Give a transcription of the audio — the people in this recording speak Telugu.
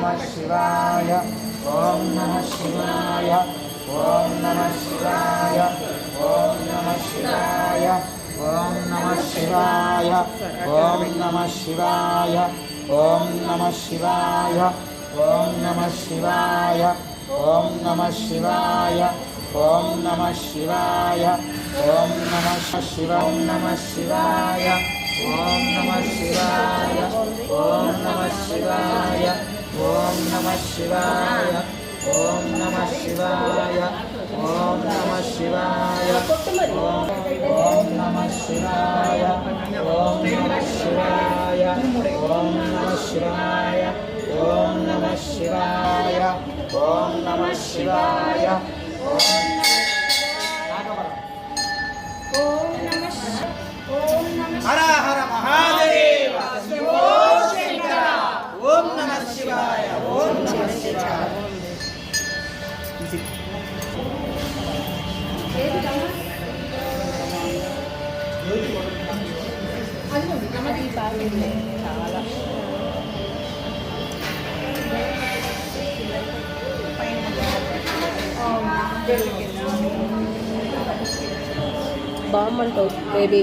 ఓం నమ శివాయ ఓం నమ శివాయ ఓం నమ శివాయ ఓం నమ శివాయ ఓం నమ శివాయ ఓం నమ శివాయ ఓం నమ శివాయ ఓం నమ శివాయ ఓం నమ శివాయ ఓం నమ శివ ఓం నమ శివాయ ఓం నమ శివాయ ఓం నమ శివాయ ఓం నమ శివాయ. ఓం నమ శివాయ. ఓం నమ శివాయ. ఓం నమ శివాయ. ఓం నమ శివాయ. ఓం నమ శివాయ. ఓం నమ శివాయ. ఓం నమ శివాయ. ఓం ఓం బాగుంటావు బేబీ